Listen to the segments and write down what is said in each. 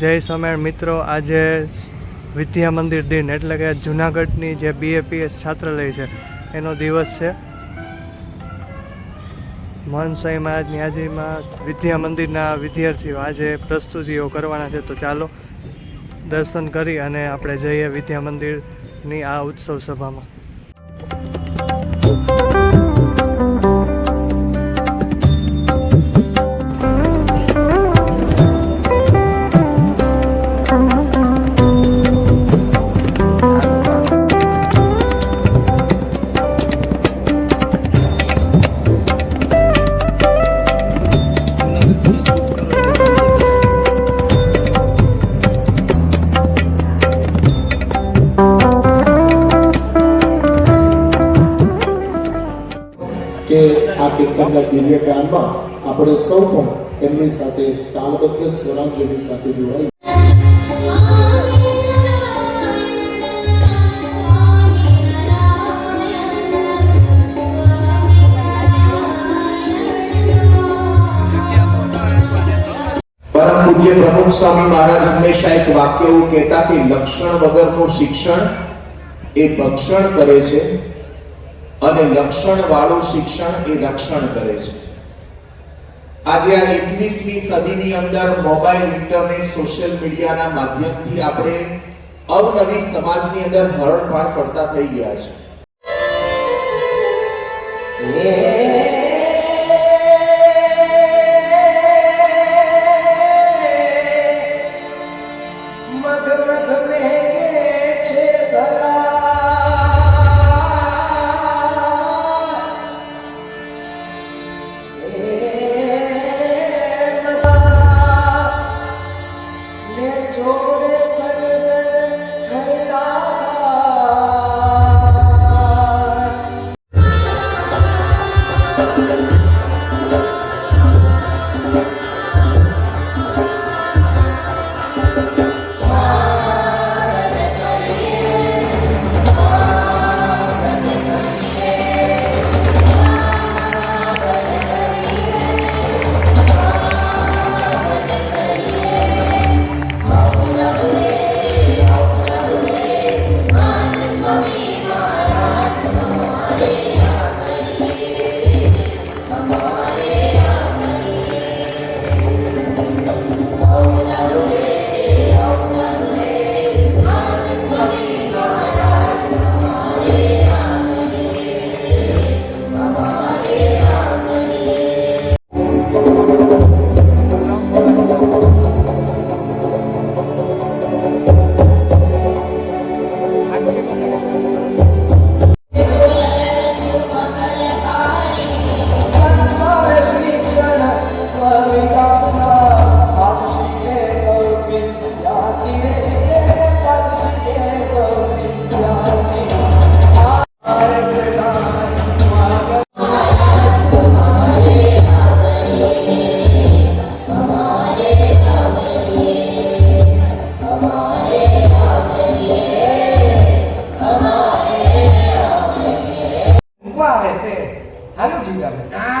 જય સ્વામિનારાયણ. મિત્રો, આજે વિદ્યા મંદિર દિન એટલે કે જુનાગઢની જે બીએપીએસ છાત્રાલય છે, એનો દિવસ છે. મોહન સ્વામી મહારાજની હાજરીમાં વિદ્યા મંદિરના વિદ્યાર્થીઓ આજે પ્રસ્તુતિઓ કરવાના છે. તો ચાલો દર્શન કરી અને આપણે જઈએ વિદ્યા મંદિરની આ ઉત્સવ સભામાં. કીર્તનના દિવ્ય ગાનમાં આપણે સૌ પણ એમની સાથે તાલબદ્ધ સ્વરાજ્યની સાથે જોડાઈ. પ્રમુખ સ્વામી મહારાજ હંમેશા એક વાક્ય એવું કહેતા કે લક્ષણ વગરનું શિક્ષણ એ ભક્ષણ કરે છે. અને લક્ષણ વાળું શિક્ષણ એ રક્ષણ કરે છે. આજે આ એકવીસમી સદીની અંદર મોબાઈલ, ઇન્ટરનેટ, સોશિયલ મીડિયાના માધ્યમથી આપણે અવનવી સમાજની અંદર હરણફાળ ફરતા થઈ ગયા છે.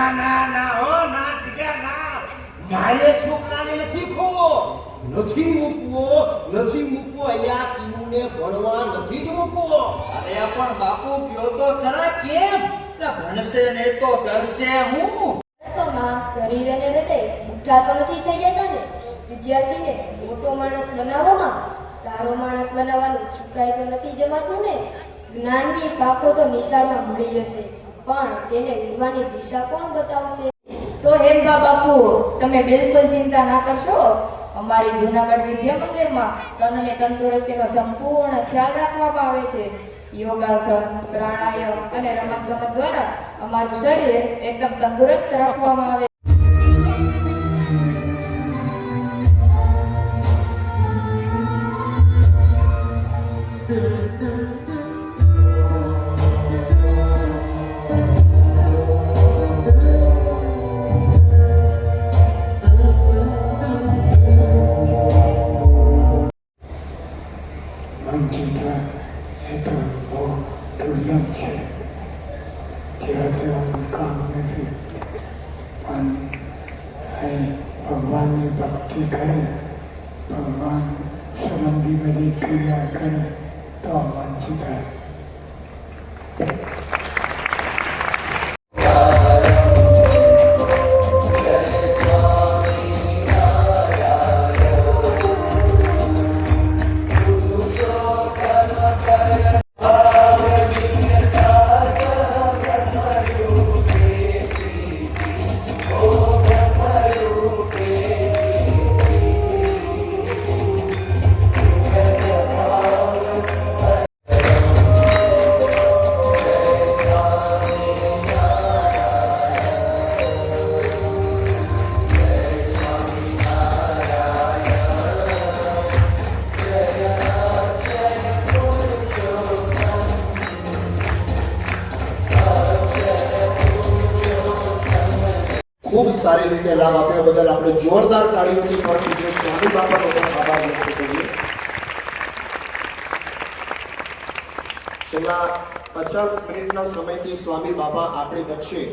ના ના ના હો ના મારે છોકરાને નથી ખોવો નથી મૂકવો નથી મૂકવો અહીંયા તીનુને ભણવા નથી જ મૂકવો અરે પણ બાપુ કયો તો ખરા કેમ કે ભણશે ને તો કરશે હું વાસ્તવમાં શરીર અને હૃદય બુઢા તો નથી થઈ જતા ને વિદ્યાર્થીને મોટો માણસ બનાવવામાં સારો માણસ બનાવવાનું ચૂકાય તો નથી જવાતું ને જ્ઞાનની પાખો તો નિશાળમાં મળી જશે પણ તેને ઉડવાની દિશા કોણ બતાવશે? તો હેમભા બાપુ તમે બિલકુલ ચિંતા ના કરશો. અમારી જૂનાગઢ વિદ્યા મંદિરમાં તન અને તંદુરસ્તીનો સંપૂર્ણ ખ્યાલ રાખવામાં આવે છે. યોગાસન, પ્રાણાયામ અને રમત ગમત દ્વારા અમારું શરીર એકદમ તંદુરસ્ત રાખવામાં આવે દુર્લભ છે, જેવા તેવાનું કામ નથી. પણ અહીં ભગવાનની ભક્તિ કરે, ભગવાન સંબંધી બધી ક્રિયા કરે, તો મન સુધારે ખૂબ સારી રીતે લાભ આપ્યા બદલ આપણે જોરદાર તાળીઓથી પણ જે સ્વામી બાપાનો પણ આભાર વ્યક્ત કરીએ છેલ્લા પચાસ મિનિટના સમયથી સ્વામી બાપા આપણી વચ્ચે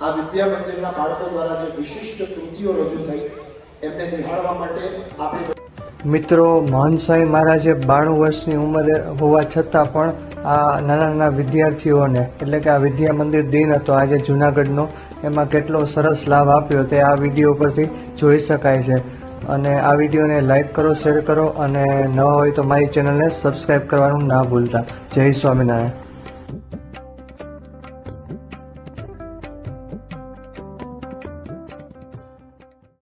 આ વિદ્યા મંદિરના બાળકો દ્વારા જે વિશિષ્ટ કૃતિઓ રજૂ થઈ, એમને નિહાળવા માટે આપણે મિત્રો મોહનસાઈ મહારાજે બાણું વર્ષની ઉંમરે હોવા છતાં પણ આ નાના નાના વિદ્યાર્થીઓને, એટલે કે આ વિદ્યા મંદિર દિન હતો, આજે જુનાગઢનો એમાં કેટલો સરસ લાભ આપ્યો તે આ વીડિયો પરથી જોઈ શકાય છે. અને આ વિડીયોને લાઈક કરો, શેર કરો અને નવા હોય તો મારી ચેનલને સબસ્ક્રાઈબ કરવાનું ના ભૂલતા. જય સ્વામિનારાયણ.